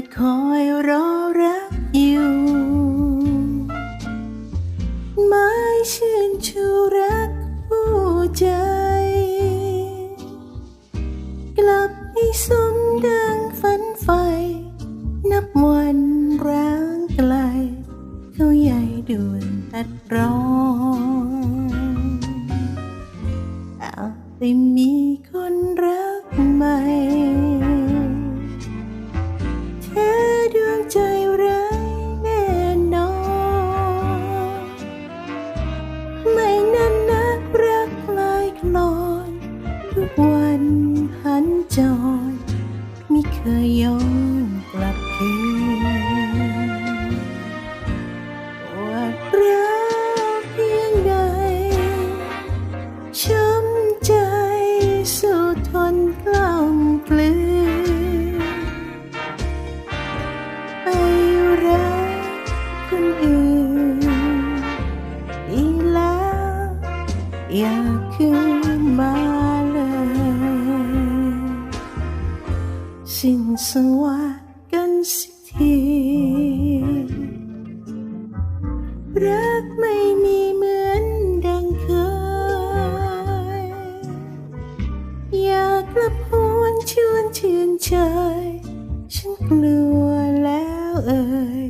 และคอยรอรักอยู่ไม่ชื่นชูรักผู้ใจ กลับไม่สมดังฝันไฟ นับวันร้างไกล เขาใหญ่ด่วนตัดรองเอาแต่มีคนรักใหม่ ไม่เคยย้อนกลับคืนปวดร้าวเพียงใด ช้ำใจสู้ทนกล้ำกลืนไปรักคนอื่นอีกแล้ว อยากคืนมา สิ้นสวัสดกันสักที รักไม่มีเหมือนดังเคย อยากกลับหวนชวนชื่นใจฉันกลัวแล้วเอ่ย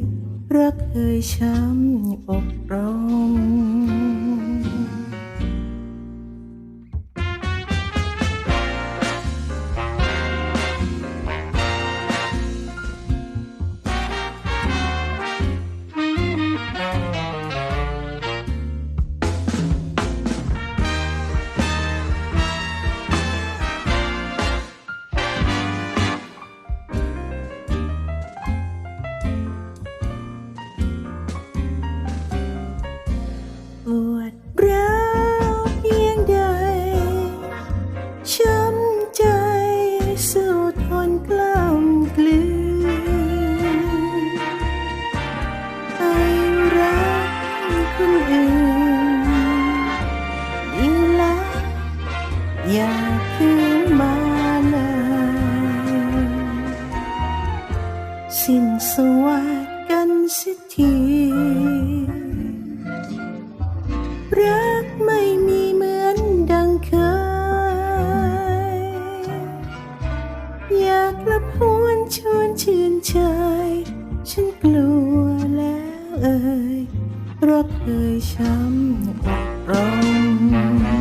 รักเคยช้ำอกรม อย่าคืนมาเลย สิ้นสวัสดกันสักทีรักไม่มีเหมือนดังเคย อยากลับหวนชวนชื่นใจฉันกลัวแล้วเอ่ยรักเคยช้ำอกรม